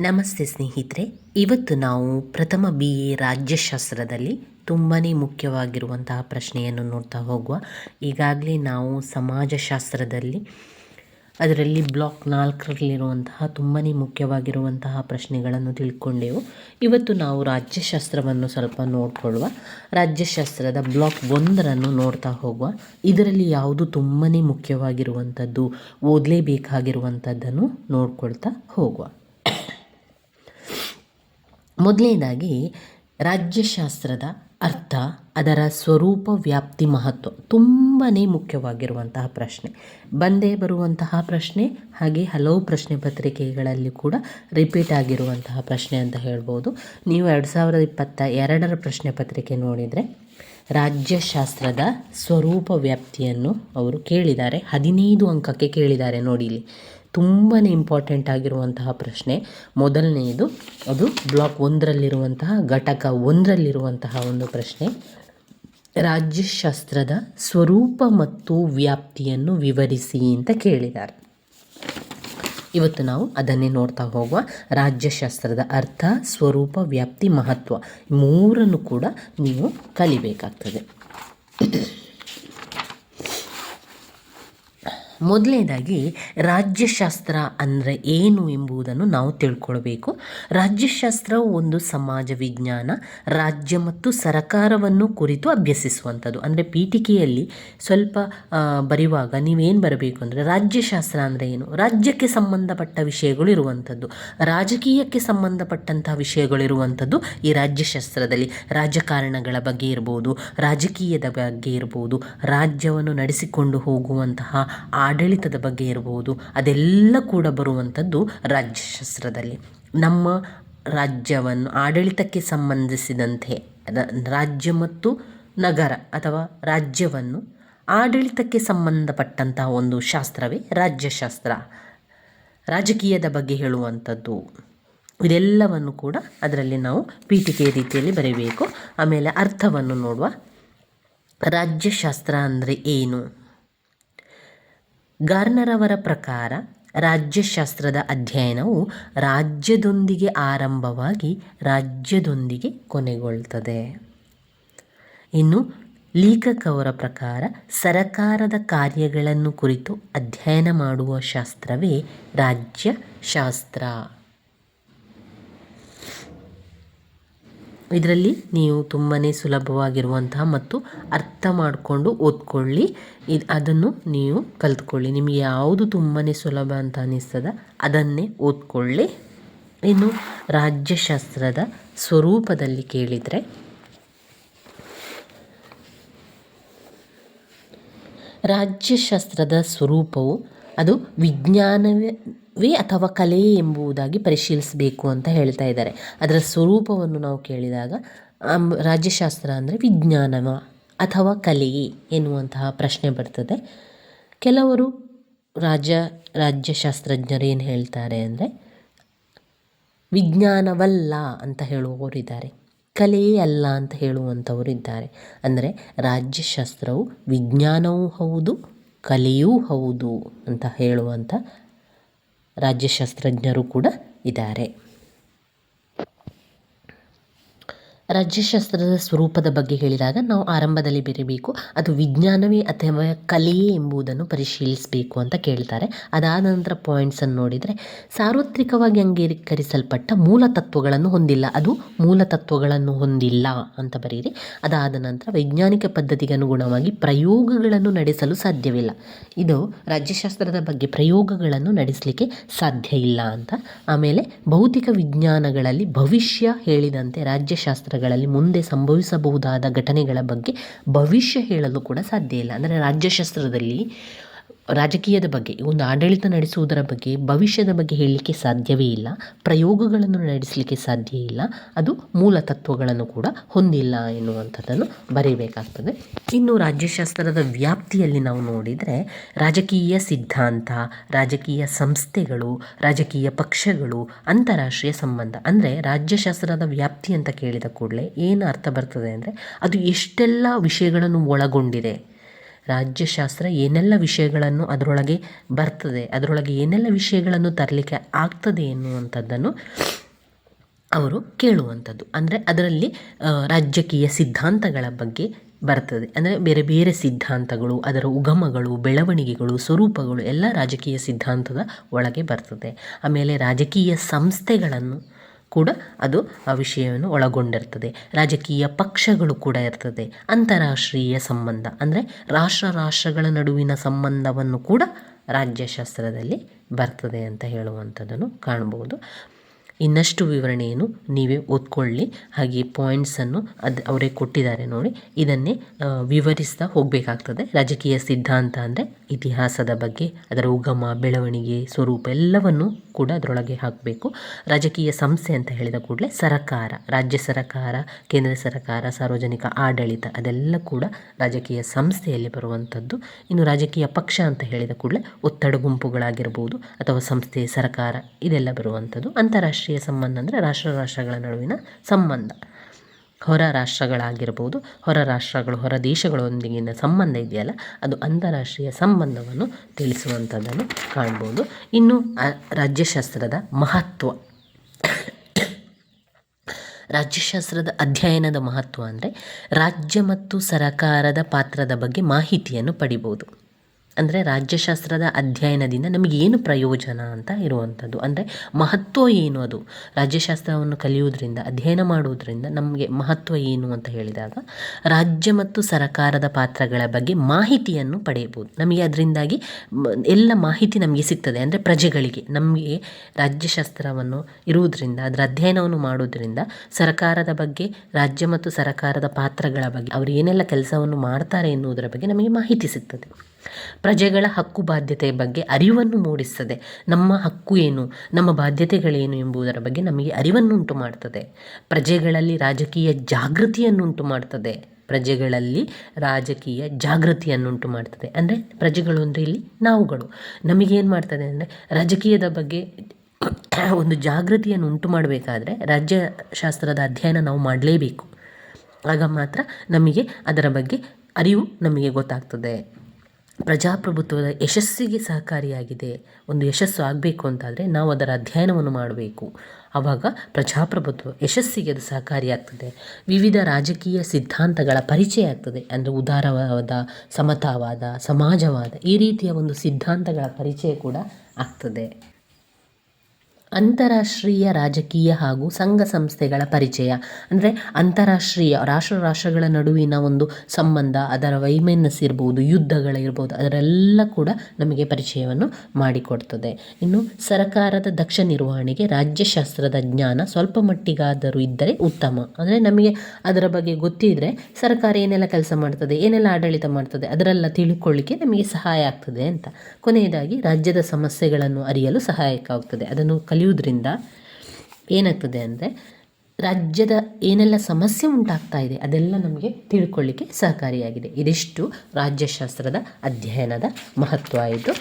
ನಮಸ್ತೆ ಸ್ನೇಹಿತರೆ. ಇವತ್ತು ನಾವು ಪ್ರಥಮ ಬಿ ಎ ರಾಜ್ಯಶಾಸ್ತ್ರದಲ್ಲಿ ತುಂಬಾ ಮುಖ್ಯವಾಗಿರುವಂತಹ ಪ್ರಶ್ನೆಯನ್ನು ನೋಡ್ತಾ ಹೋಗುವ. ಈಗಾಗಲೇ ನಾವು ಸಮಾಜಶಾಸ್ತ್ರದಲ್ಲಿ ಅದರಲ್ಲಿ ಬ್ಲಾಕ್ ನಾಲ್ಕರಲ್ಲಿರುವಂತಹ ತುಂಬಾ ಮುಖ್ಯವಾಗಿರುವಂತಹ ಪ್ರಶ್ನೆಗಳನ್ನು ತಿಳ್ಕೊಂಡೆವು. ಇವತ್ತು ನಾವು ರಾಜ್ಯಶಾಸ್ತ್ರವನ್ನು ಸ್ವಲ್ಪ ನೋಡಿಕೊಳ್ಳುವ. ರಾಜ್ಯಶಾಸ್ತ್ರದ ಬ್ಲಾಕ್ ಒಂದರನ್ನು ನೋಡ್ತಾ ಹೋಗುವ. ಇದರಲ್ಲಿ ಯಾವುದು ತುಂಬಾ ಮುಖ್ಯವಾಗಿರುವಂಥದ್ದು, ಓದಲೇಬೇಕಾಗಿರುವಂಥದ್ದನ್ನು ನೋಡ್ಕೊಳ್ತಾ ಹೋಗುವ. ಮೊದಲನೇದಾಗಿ ರಾಜ್ಯಶಾಸ್ತ್ರದ ಅರ್ಥ, ಅದರ ಸ್ವರೂಪ, ವ್ಯಾಪ್ತಿ, ಮಹತ್ವ ತುಂಬಾ ಮುಖ್ಯವಾಗಿರುವಂತಹ ಪ್ರಶ್ನೆ. ಬಂದೇ ಬರುವಂತಹ ಪ್ರಶ್ನೆ, ಹಾಗೆ ಹಲವು ಪ್ರಶ್ನೆ ಪತ್ರಿಕೆಗಳಲ್ಲಿ ಕೂಡ ರಿಪೀಟ್ ಆಗಿರುವಂತಹ ಪ್ರಶ್ನೆ ಅಂತ ಹೇಳ್ಬೋದು. ನೀವು ಎರಡು ಸಾವಿರದ ಇಪ್ಪತ್ತ ಎರಡರ ಪ್ರಶ್ನೆ ಪತ್ರಿಕೆ ನೋಡಿದರೆ ರಾಜ್ಯಶಾಸ್ತ್ರದ ಸ್ವರೂಪ, ವ್ಯಾಪ್ತಿಯನ್ನು ಅವರು ಕೇಳಿದ್ದಾರೆ. ಹದಿನೈದು ಅಂಕಕ್ಕೆ ಕೇಳಿದ್ದಾರೆ ನೋಡಿ ಇಲ್ಲಿ. ತುಂಬಾ ಇಂಪಾರ್ಟೆಂಟ್ ಆಗಿರುವಂತಹ ಪ್ರಶ್ನೆ. ಮೊದಲನೆಯದು, ಅದು ಬ್ಲಾಕ್ ಒಂದರಲ್ಲಿರುವಂತಹ, ಘಟಕ ಒಂದರಲ್ಲಿರುವಂತಹ ಒಂದು ಪ್ರಶ್ನೆ. ರಾಜ್ಯಶಾಸ್ತ್ರದ ಸ್ವರೂಪ ಮತ್ತು ವ್ಯಾಪ್ತಿಯನ್ನು ವಿವರಿಸಿ ಅಂತ ಕೇಳಿದ್ದಾರೆ. ಇವತ್ತು ನಾವು ಅದನ್ನೇ ನೋಡ್ತಾ ಹೋಗುವ. ರಾಜ್ಯಶಾಸ್ತ್ರದ ಅರ್ಥ, ಸ್ವರೂಪ, ವ್ಯಾಪ್ತಿ, ಮಹತ್ವ ಮೂರನ್ನು ಕೂಡ ನೀವು ಕಲಿಬೇಕಾಗ್ತದೆ. ಮೊದಲನೇದಾಗಿ ರಾಜ್ಯಶಾಸ್ತ್ರ ಅಂದರೆ ಏನು ಎಂಬುದನ್ನು ನಾವು ತಿಳ್ಕೊಳ್ಬೇಕು. ರಾಜ್ಯಶಾಸ್ತ್ರವು ಒಂದು ಸಮಾಜ ವಿಜ್ಞಾನ, ರಾಜ್ಯ ಮತ್ತು ಸರಕಾರವನ್ನು ಕುರಿತು ಅಭ್ಯಸಿಸುವಂಥದ್ದು. ಅಂದರೆ ಪೀಠಿಕೆಯಲ್ಲಿ ಸ್ವಲ್ಪ ಬರೆಯುವಾಗ ನೀವೇನು ಬರಬೇಕು ಅಂದರೆ ರಾಜ್ಯಶಾಸ್ತ್ರ ಅಂದರೆ ಏನು? ರಾಜ್ಯಕ್ಕೆ ಸಂಬಂಧಪಟ್ಟ ವಿಷಯಗಳು ಇರುವಂಥದ್ದು. ರಾಜಕೀಯಕ್ಕೆ ಸಂಬಂಧಪಟ್ಟಂತಹ ವಿಷಯಗಳಿರುವಂಥದ್ದು ಈ ರಾಜ್ಯಶಾಸ್ತ್ರದಲ್ಲಿ. ರಾಜಕಾರಣಗಳ ಬಗ್ಗೆ ಇರ್ಬೋದು, ರಾಜಕೀಯದ ಬಗ್ಗೆ ಇರ್ಬೋದು, ರಾಜ್ಯವನ್ನು ನಡೆಸಿಕೊಂಡು ಹೋಗುವಂತಹ ಆಡಳಿತದ ಬಗ್ಗೆ ಇರಬಹುದು ಅದೆಲ್ಲ ಕೂಡ ಬರುವಂಥದ್ದು ರಾಜ್ಯಶಾಸ್ತ್ರದಲ್ಲಿ. ನಮ್ಮ ರಾಜ್ಯವನ್ನು ಆಡಳಿತಕ್ಕೆ ಸಂಬಂಧಿಸಿದಂತೆ ರಾಜ್ಯ ಮತ್ತು ನಗರ ಅಥವಾ ರಾಜ್ಯವನ್ನು ಆಡಳಿತಕ್ಕೆ ಸಂಬಂಧಪಟ್ಟಂತಹ ಒಂದು ಶಾಸ್ತ್ರವೇ ರಾಜ್ಯಶಾಸ್ತ್ರ. ರಾಜಕೀಯದ ಬಗ್ಗೆ ಹೇಳುವಂಥದ್ದು. ಇದೆಲ್ಲವನ್ನು ಕೂಡ ಅದರಲ್ಲಿ ನಾವು ಪೀಠಿಕೆ ರೀತಿಯಲ್ಲಿ ಬರೀಬೇಕು. ಆಮೇಲೆ ಅರ್ಥವನ್ನು ನೋಡುವ. ರಾಜ್ಯಶಾಸ್ತ್ರ ಅಂದರೆ ಏನು? ಗಾರ್ನರವರ ಪ್ರಕಾರ ರಾಜ್ಯಶಾಸ್ತ್ರದ ಅಧ್ಯಯನವು ರಾಜ್ಯದೊಂದಿಗೆ ಆರಂಭವಾಗಿ ರಾಜ್ಯದೊಂದಿಗೆ ಕೊನೆಗೊಳ್ತದೆ. ಇನ್ನು ಲೇಖಕ್ ಅವರ ಪ್ರಕಾರ ಸರಕಾರದ ಕಾರ್ಯಗಳನ್ನು ಕುರಿತು ಅಧ್ಯಯನ ಮಾಡುವ ಶಾಸ್ತ್ರವೇ ರಾಜ್ಯಶಾಸ್ತ್ರ. ಇದರಲ್ಲಿ ನೀವು ತುಂಬಾ ಸುಲಭವಾಗಿರುವಂತಹ ಮತ್ತು ಅರ್ಥ ಮಾಡಿಕೊಂಡು ಓದ್ಕೊಳ್ಳಿ. ಇದು ಅದನ್ನು ನೀವು ಕಲ್ತ್ಕೊಳ್ಳಿ. ನಿಮಗೆ ಯಾವುದು ತುಂಬಾ ಸುಲಭ ಅಂತ ಅನ್ನಿಸ್ತದ ಅದನ್ನೇ ಓದ್ಕೊಳ್ಳಿ. ಇನ್ನು ರಾಜ್ಯಶಾಸ್ತ್ರದ ಸ್ವರೂಪದಲ್ಲಿ ಕೇಳಿದರೆ, ರಾಜ್ಯಶಾಸ್ತ್ರದ ಸ್ವರೂಪವು ಅದು ವಿಜ್ಞಾನವೇ ಅಥವಾ ಕಲೆಯೇ ಎಂಬುದಾಗಿ ಪರಿಶೀಲಿಸಬೇಕು ಅಂತ ಹೇಳ್ತಾ ಇದ್ದಾರೆ. ಅದರ ಸ್ವರೂಪವನ್ನು ನಾವು ಕೇಳಿದಾಗ ರಾಜ್ಯಶಾಸ್ತ್ರ ಅಂದರೆ ವಿಜ್ಞಾನವ ಅಥವಾ ಕಲೆಯೇ ಎನ್ನುವಂತಹ ಪ್ರಶ್ನೆ ಬರ್ತದೆ. ಕೆಲವರು ರಾಜ್ಯ, ರಾಜ್ಯಶಾಸ್ತ್ರಜ್ಞರು ಏನು ಹೇಳ್ತಾರೆ ಅಂದರೆ, ವಿಜ್ಞಾನವಲ್ಲ ಅಂತ ಹೇಳುವವರಿದ್ದಾರೆ ಕಲೆಯೇ ಅಲ್ಲ ಅಂತ ಹೇಳುವಂಥವರು ಇದ್ದಾರೆ. ಅಂದರೆ ರಾಜ್ಯಶಾಸ್ತ್ರವು ವಿಜ್ಞಾನವೂ ಹೌದು ಕಲೆಯೂ ಹೌದು ಅಂತ ಹೇಳುವಂಥ ರಾಜ್ಯಶಾಸ್ತ್ರಜ್ಞರು ಕೂಡ ಇದ್ದಾರೆ. ರಾಜ್ಯಶಾಸ್ತ್ರದ ಸ್ವರೂಪದ ಬಗ್ಗೆ ಹೇಳಿದಾಗ ನಾವು ಆರಂಭದಲ್ಲಿ ಬರೀಬೇಕು, ಅದು ವಿಜ್ಞಾನವೇ ಅಥವಾ ಕಲೆಯೇ ಎಂಬುದನ್ನು ಪರಿಶೀಲಿಸಬೇಕು ಅಂತ ಕೇಳ್ತಾರೆ. ಅದಾದ ನಂತರ ಪಾಯಿಂಟ್ಸನ್ನು ನೋಡಿದರೆ, ಸಾರ್ವತ್ರಿಕವಾಗಿ ಅಂಗೀಕರಿಸಲ್ಪಟ್ಟ ಮೂಲ ತತ್ವಗಳನ್ನು ಹೊಂದಿಲ್ಲ. ಅದು ಮೂಲ ತತ್ವಗಳನ್ನು ಹೊಂದಿಲ್ಲ ಅಂತ ಬರೀರಿ. ಅದಾದ ನಂತರ ವೈಜ್ಞಾನಿಕ ಪದ್ಧತಿಗೆ ಅನುಗುಣವಾಗಿ ಪ್ರಯೋಗಗಳನ್ನು ನಡೆಸಲು ಸಾಧ್ಯವಿಲ್ಲ. ಇದು ರಾಜ್ಯಶಾಸ್ತ್ರದ ಬಗ್ಗೆ ಪ್ರಯೋಗಗಳನ್ನು ನಡೆಸಲಿಕ್ಕೆ ಸಾಧ್ಯ ಇಲ್ಲ ಅಂತ. ಆಮೇಲೆ ಭೌತಿಕ ವಿಜ್ಞಾನಗಳಲ್ಲಿ ಭವಿಷ್ಯ ಹೇಳಿದಂತೆ ರಾಜ್ಯಶಾಸ್ತ್ರ ಗಳಲ್ಲಿ ಮುಂದೆ ಸಂಭವಿಸಬಹುದಾದ ಘಟನೆಗಳ ಬಗ್ಗೆ ಭವಿಷ್ಯ ಹೇಳಲು ಕೂಡ ಸಾಧ್ಯ ಇಲ್ಲ. ಅಂದರೆ ರಾಜ್ಯಶಾಸ್ತ್ರದಲ್ಲಿ ರಾಜಕೀಯದ ಬಗ್ಗೆ, ಒಂದು ಆಡಳಿತ ನಡೆಸುವುದರ ಬಗ್ಗೆ, ಭವಿಷ್ಯದ ಬಗ್ಗೆ ಹೇಳಲಿಕ್ಕೆ ಸಾಧ್ಯವೇ ಇಲ್ಲ, ಪ್ರಯೋಗಗಳನ್ನು ನಡೆಸಲಿಕ್ಕೆ ಸಾಧ್ಯ ಇಲ್ಲ, ಅದು ಮೂಲ ತತ್ವಗಳನ್ನು ಕೂಡ ಹೊಂದಿಲ್ಲ ಎನ್ನುವಂಥದ್ದನ್ನು ಬರೀಬೇಕಾಗ್ತದೆ ಇನ್ನು ರಾಜ್ಯಶಾಸ್ತ್ರದ ವ್ಯಾಪ್ತಿಯಲ್ಲಿ ನಾವು ನೋಡಿದರೆ, ರಾಜಕೀಯ ಸಿದ್ಧಾಂತ, ರಾಜಕೀಯ ಸಂಸ್ಥೆಗಳು, ರಾಜಕೀಯ ಪಕ್ಷಗಳು, ಅಂತಾರಾಷ್ಟ್ರೀಯ ಸಂಬಂಧ, ಅಂದರೆ ರಾಜ್ಯಶಾಸ್ತ್ರದ ವ್ಯಾಪ್ತಿ ಅಂತ ಕೇಳಿದ ಕೂಡಲೇ ಏನು ಅರ್ಥ ಬರ್ತದೆ ಅಂದರೆ, ಅದು ಎಷ್ಟೆಲ್ಲ ವಿಷಯಗಳನ್ನು ಒಳಗೊಂಡಿದೆ. ರಾಜ್ಯಶಾಸ್ತ್ರ ಏನೆಲ್ಲ ವಿಷಯಗಳನ್ನು ಅದರೊಳಗೆ ಬರ್ತದೆ, ಅದರೊಳಗೆ ಏನೆಲ್ಲ ವಿಷಯಗಳನ್ನು ತರಲಿಕ್ಕೆ ಆಗ್ತದೆ ಎನ್ನುವಂಥದ್ದನ್ನು ಅವರು ಕೇಳುವಂಥದ್ದು. ಅಂದರೆ ಅದರಲ್ಲಿ ರಾಜಕೀಯ ಸಿದ್ಧಾಂತಗಳ ಬಗ್ಗೆ ಬರ್ತದೆ. ಅಂದರೆ ಬೇರೆ ಬೇರೆ ಸಿದ್ಧಾಂತಗಳು, ಅದರ ಉಗಮಗಳು, ಬೆಳವಣಿಗೆಗಳು, ಸ್ವರೂಪಗಳು ಎಲ್ಲ ರಾಜಕೀಯ ಸಿದ್ಧಾಂತದ ಒಳಗೆ ಬರ್ತದೆ. ಆಮೇಲೆ ರಾಜಕೀಯ ಸಂಸ್ಥೆಗಳನ್ನು ಕೂಡ ಅದು ಆ ವಿಷಯವನ್ನು ಒಳಗೊಂಡಿರ್ತದೆ. ರಾಜಕೀಯ ಪಕ್ಷಗಳು ಕೂಡ ಇರ್ತದೆ. ಅಂತಾರಾಷ್ಟ್ರೀಯ ಸಂಬಂಧ, ಅಂದರೆ ರಾಷ್ಟ್ರ ರಾಷ್ಟ್ರಗಳ ನಡುವಿನ ಸಂಬಂಧವನ್ನು ಕೂಡ ರಾಜ್ಯಶಾಸ್ತ್ರದಲ್ಲಿ ಬರ್ತದೆ ಅಂತ ಹೇಳುವಂಥದ್ದನ್ನು ಕಾಣ್ಬೋದು ಇನ್ನಷ್ಟು ವಿವರಣೆಯನ್ನು ನೀವೇ ಓದ್ಕೊಳ್ಳಿ. ಹಾಗೆ ಪಾಯಿಂಟ್ಸನ್ನು ಅದು ಅವರೇ ಕೊಟ್ಟಿದ್ದಾರೆ ನೋಡಿ. ಇದನ್ನೇ ವಿವರಿಸ್ತಾ ಹೋಗಬೇಕಾಗ್ತದೆ. ರಾಜಕೀಯ ಸಿದ್ಧಾಂತ ಅಂದರೆ ಇತಿಹಾಸದ ಬಗ್ಗೆ, ಅದರ ಉಗಮ, ಬೆಳವಣಿಗೆ, ಸ್ವರೂಪ ಎಲ್ಲವನ್ನು ಕೂಡ ಅದರೊಳಗೆ ಹಾಕಬೇಕು. ರಾಜಕೀಯ ಸಂಸ್ಥೆ ಅಂತ ಹೇಳಿದ ಕೂಡಲೇ ಸರಕಾರ, ರಾಜ್ಯ ಸರಕಾರ, ಕೇಂದ್ರ ಸರಕಾರ, ಸಾರ್ವಜನಿಕ ಆಡಳಿತ ಅದೆಲ್ಲ ಕೂಡ ರಾಜಕೀಯ ಸಂಸ್ಥೆಯಲ್ಲಿ ಬರುವಂಥದ್ದು. ಇನ್ನು ರಾಜಕೀಯ ಪಕ್ಷ ಅಂತ ಹೇಳಿದ ಕೂಡಲೇ ಒತ್ತಡ ಗುಂಪುಗಳಾಗಿರ್ಬೋದು ಅಥವಾ ಸಂಸ್ಥೆ, ಸರಕಾರ ಇದೆಲ್ಲ ಬರುವಂಥದ್ದು. ಅಂತಾರಾಷ್ಟ್ರೀಯ ಸಂಬಂಧ ಅಂದರೆ ರಾಷ್ಟ್ರ ರಾಷ್ಟ್ರಗಳ ನಡುವಿನ ಸಂಬಂಧ. ಹೊರ ರಾಷ್ಟ್ರಗಳಾಗಿರ್ಬೋದು, ಹೊರ ರಾಷ್ಟ್ರಗಳು, ಹೊರ ದೇಶಗಳೊಂದಿಗಿನ ಸಂಬಂಧ ಇದೆಯಲ್ಲ, ಅದು ಅಂತಾರಾಷ್ಟ್ರೀಯ ಸಂಬಂಧವನ್ನು ತಿಳಿಸುವಂಥದ್ದನ್ನು ಕಾಣ್ಬೋದು. ಇನ್ನು ರಾಜ್ಯಶಾಸ್ತ್ರದ ಮಹತ್ವ. ರಾಜ್ಯಶಾಸ್ತ್ರದ ಅಧ್ಯಯನದ ಮಹತ್ವ ಅಂದರೆ ರಾಜ್ಯ ಮತ್ತು ಸರಕಾರದ ಪಾತ್ರದ ಬಗ್ಗೆ ಮಾಹಿತಿಯನ್ನು ಪಡಿಬೋದು. ಅಂದರೆ ರಾಜ್ಯಶಾಸ್ತ್ರದ ಅಧ್ಯಯನದಿಂದ ನಮಗೆ ಏನು ಪ್ರಯೋಜನ ಅಂತ ಇರುವಂಥದ್ದು? ಅಂದರೆ ಮಹತ್ವ ಏನು ಅದು? ರಾಜ್ಯಶಾಸ್ತ್ರವನ್ನು ಕಲಿಯುವುದರಿಂದ, ಅಧ್ಯಯನ ಮಾಡುವುದರಿಂದ ನಮಗೆ ಮಹತ್ವ ಏನು ಅಂತ ಹೇಳಿದಾಗ, ರಾಜ್ಯ ಮತ್ತು ಸರಕಾರದ ಪಾತ್ರಗಳ ಬಗ್ಗೆ ಮಾಹಿತಿಯನ್ನು ಪಡೆಯಬಹುದು. ನಮಗೆ ಅದರಿಂದಾಗಿ ಎಲ್ಲ ಮಾಹಿತಿ ನಮಗೆ ಸಿಗ್ತದೆ. ಅಂದರೆ ಪ್ರಜೆಗಳಿಗೆ, ನಮಗೆ ರಾಜ್ಯಶಾಸ್ತ್ರವನ್ನು ಇರುವುದರಿಂದ, ಅದರ ಅಧ್ಯಯನವನ್ನು ಮಾಡುವುದರಿಂದ ಸರಕಾರದ ಬಗ್ಗೆ, ರಾಜ್ಯ ಮತ್ತು ಸರಕಾರದ ಪಾತ್ರಗಳ ಬಗ್ಗೆ, ಅವರು ಏನೆಲ್ಲ ಕೆಲಸವನ್ನು ಮಾಡ್ತಾರೆ ಎನ್ನುವುದರ ಬಗ್ಗೆ ನಮಗೆ ಮಾಹಿತಿ ಸಿಗ್ತದೆ. ಪ್ರಜೆಗಳ ಹಕ್ಕು ಬಾಧ್ಯತೆಯ ಬಗ್ಗೆ ಅರಿವನ್ನು ಮೂಡಿಸ್ತದೆ. ನಮ್ಮ ಹಕ್ಕು ಏನು? ನಮ್ಮ ಬಾಧ್ಯತೆಗಳೇನು ಎಂಬುದರ ಬಗ್ಗೆ ನಮಗೆ ಅರಿವನ್ನುಂಟು ಮಾಡ್ತದೆ. ಪ್ರಜೆಗಳಲ್ಲಿ ರಾಜಕೀಯ ಜಾಗೃತಿಯನ್ನುಂಟು ಮಾಡ್ತದೆ. ಪ್ರಜೆಗಳಲ್ಲಿ ರಾಜಕೀಯ ಜಾಗೃತಿಯನ್ನುಂಟು ಮಾಡ್ತದೆ. ಅಂದರೆ ಪ್ರಜೆಗಳು ಅಂದರೆ ಇಲ್ಲಿ ನಾವುಗಳು. ನಮಗೇನು ಮಾಡ್ತದೆ ಅಂದರೆ ರಾಜಕೀಯದ ಬಗ್ಗೆ ಒಂದು ಜಾಗೃತಿಯನ್ನು ಉಂಟು ಮಾಡಬೇಕಾದ್ರೆ ರಾಜ್ಯಶಾಸ್ತ್ರದ ಅಧ್ಯಯನ ನಾವು ಮಾಡಲೇಬೇಕು. ಆಗ ಮಾತ್ರ ನಮಗೆ ಅದರ ಬಗ್ಗೆ ಅರಿವು ನಮಗೆ ಗೊತ್ತಾಗ್ತದೆ. ಪ್ರಜಾಪ್ರಭುತ್ವದ ಯಶಸ್ಸಿಗೆ ಸಹಕಾರಿಯಾಗಿದೆ. ಒಂದು ಯಶಸ್ಸು ಆಗಬೇಕು ಅಂತಾದರೆ ನಾವು ಅದರ ಅಧ್ಯಯನವನ್ನು ಮಾಡಬೇಕು. ಆವಾಗ ಪ್ರಜಾಪ್ರಭುತ್ವ ಯಶಸ್ಸಿಗೆ ಅದು ಸಹಕಾರಿಯಾಗ್ತದೆ. ವಿವಿಧ ರಾಜಕೀಯ ಸಿದ್ಧಾಂತಗಳ ಪರಿಚಯ ಆಗ್ತದೆ. ಅಂದರೆ ಉದಾರವಾದ, ಸಮತಾವಾದ, ಸಮಾಜವಾದ ಈ ರೀತಿಯ ಒಂದು ಸಿದ್ಧಾಂತಗಳ ಪರಿಚಯ ಕೂಡ ಆಗ್ತದೆ. ಅಂತಾರಾಷ್ಟ್ರೀಯ ರಾಜಕೀಯ ಹಾಗೂ ಸಂಘ ಸಂಸ್ಥೆಗಳ ಪರಿಚಯ. ಅಂದರೆ ಅಂತಾರಾಷ್ಟ್ರೀಯ ರಾಷ್ಟ್ರ ರಾಷ್ಟ್ರಗಳ ನಡುವಿನ ಒಂದು ಸಂಬಂಧ, ಅದರ ವೈಮನಸ್ ಇರ್ಬೋದು ಯುದ್ಧಗಳಿರ್ಬೋದು ಅದರೆಲ್ಲ ಕೂಡ ನಮಗೆ ಪರಿಚಯವನ್ನು ಮಾಡಿಕೊಡ್ತದೆ. ಇನ್ನು ಸರಕಾರದ ದಕ್ಷ ನಿರ್ವಹಣೆಗೆ ರಾಜ್ಯಶಾಸ್ತ್ರದ ಜ್ಞಾನ ಸ್ವಲ್ಪ ಮಟ್ಟಿಗಾದರೂ ಇದ್ದರೆ ಉತ್ತಮ. ಅಂದರೆ ನಮಗೆ ಅದರ ಬಗ್ಗೆ ಗೊತ್ತಿದ್ದರೆ ಸರ್ಕಾರ ಏನೆಲ್ಲ ಕೆಲಸ ಮಾಡ್ತದೆ, ಏನೆಲ್ಲ ಆಡಳಿತ ಮಾಡ್ತದೆ, ಅದರೆಲ್ಲ ತಿಳ್ಕೊಳ್ಳಿಕ್ಕೆ ನಮಗೆ ಸಹಾಯ ಆಗ್ತದೆ ಅಂತ. ಕೊನೆಯದಾಗಿ ರಾಜ್ಯದ ಸಮಸ್ಯೆಗಳನ್ನು ಅರಿಯಲು ಸಹಾಯಕವಾಗ್ತದೆ ಅದನ್ನು ಕಲಿಯುವುದರಿಂದ ಏನಾಗ್ತದೆ ಅಂದರೆ ರಾಜ್ಯದ ಏನೆಲ್ಲ ಸಮಸ್ಯೆ ಉಂಟಾಗ್ತಾ ಇದೆ, ಅದೆಲ್ಲ ನಮಗೆ ತಿಳ್ಕೊಳ್ಳಿಕ್ಕೆ ಸಹಕಾರಿಯಾಗಿದೆ. ಇದಿಷ್ಟು ರಾಜ್ಯಶಾಸ್ತ್ರದ ಅಧ್ಯಯನದ ಮಹತ್ವ ಆಯಿತು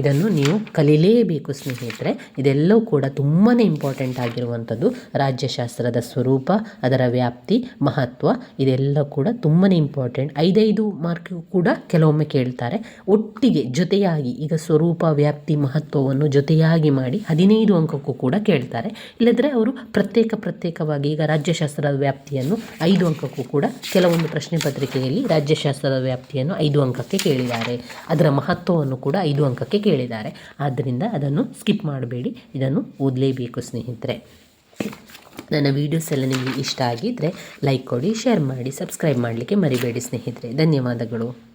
ಇದನ್ನು ನೀವು ಕಲೀಲೇಬೇಕು ಸ್ನೇಹಿತರೆ. ಇದೆಲ್ಲವೂ ಕೂಡ ತುಂಬಾ ಇಂಪಾರ್ಟೆಂಟ್ ಆಗಿರುವಂಥದ್ದು ರಾಜ್ಯಶಾಸ್ತ್ರದ ಸ್ವರೂಪ, ಅದರ ವ್ಯಾಪ್ತಿ, ಮಹತ್ವ, ಇದೆಲ್ಲ ಕೂಡ ತುಂಬಾ ಇಂಪಾರ್ಟೆಂಟ್ ಐದೈದು ಮಾರ್ಕ್ ಕೂಡ ಕೆಲವೊಮ್ಮೆ ಕೇಳ್ತಾರೆ. ಒಟ್ಟಿಗೆ ಜೊತೆಯಾಗಿ ಈಗ ಸ್ವರೂಪ, ವ್ಯಾಪ್ತಿ, ಮಹತ್ವವನ್ನು ಜೊತೆಯಾಗಿ ಮಾಡಿ ಹದಿನೈದು ಅಂಕಕ್ಕೂ ಕೂಡ ಕೇಳ್ತಾರೆ. ಇಲ್ಲದ್ರೆ ಅವರು ಪ್ರತ್ಯೇಕ ಪ್ರತ್ಯೇಕ ಪ್ರತ್ಯೇಕವಾಗಿ ಈಗ ರಾಜ್ಯಶಾಸ್ತ್ರದ ವ್ಯಾಪ್ತಿಯನ್ನು ಐದು ಅಂಕಕ್ಕೂ ಕೂಡ ಕೆಲವೊಂದು ಪ್ರಶ್ನೆ ಪತ್ರಿಕೆಯಲ್ಲಿ ರಾಜ್ಯಶಾಸ್ತ್ರದ ವ್ಯಾಪ್ತಿಯನ್ನು ಐದು ಅಂಕಕ್ಕೆ ಕೇಳಿದ್ದಾರೆ. ಅದರ ಮಹತ್ವವನ್ನು ಕೂಡ ಐದು ಅಂಕಕ್ಕೆ ಕೇಳಿದ್ದಾರೆ. ಆದ್ದರಿಂದ ಅದನ್ನು ಸ್ಕಿಪ್ ಮಾಡಬೇಡಿ. ಇದನ್ನು ಓದಲೇಬೇಕು ಸ್ನೇಹಿತರೆ. ನನ್ನ ವೀಡಿಯೋಸ್ ಎಲ್ಲ ನಿಮಗೆ ಇಷ್ಟ ಆಗಿದ್ದರೆ ಲೈಕ್ ಕೊಡಿ ಶೇರ್ ಮಾಡಿ ಸಬ್ಸ್ಕ್ರೈಬ್ ಮಾಡಲಿಕ್ಕೆ ಮರಿಬೇಡಿ ಸ್ನೇಹಿತರೆ. ಧನ್ಯವಾದಗಳು.